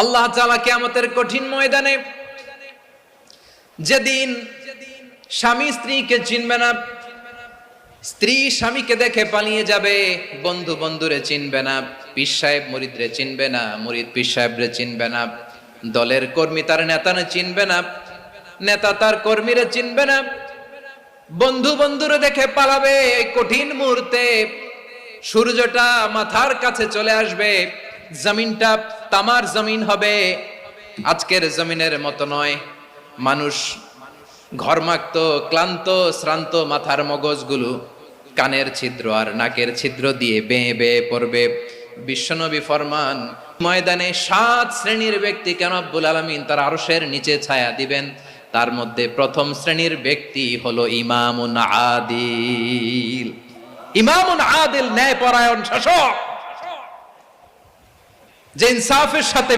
আল্লাহ তাআলা কিয়ামতের কঠিন ময়দানে যেদিন স্বামী স্ত্রীকে চিনবে না, স্ত্রী স্বামীকে দেখে পালিয়ে যাবে, বন্ধু বন্ধুরে চিনবে না, পীর সাহেব মুরিদরে চিনবে না, মুরিদ পীর সাহেবরে চিনবে না, দলের কর্মী তার নেতারে চিনবে না, নেতা তার কর্মীরে চিনবে না, বন্ধু বন্ধুরে দেখে পালাবে। কঠিন মুহূর্তে সূর্যটা মাথার কাছে চলে আসবে। জমিনটা তামার জমিন হবে। আজকের জমিনের মতো নয়। মানুষ ঘরমাক্ত ক্লান্ত, শ্রান্ত মাথার মগজগুলো, কানের ছিদ্র আর নাকের ছিদ্র দিয়ে বেয়ে বেয়ে পড়বে। বিশ্বনবী ফরমান, ময়দানে সাত শ্রেণির ব্যক্তি কেন আব্বুল আলমিন তার আরশের নিচে ছায়া দিবেন? তার মধ্যে প্রথম শ্রেণির ব্যক্তি হলো ইমামুন আদিল। ইমামুন আদিল ন্যায় পরায়ণ শাসক। যে ইনসাফের সাথে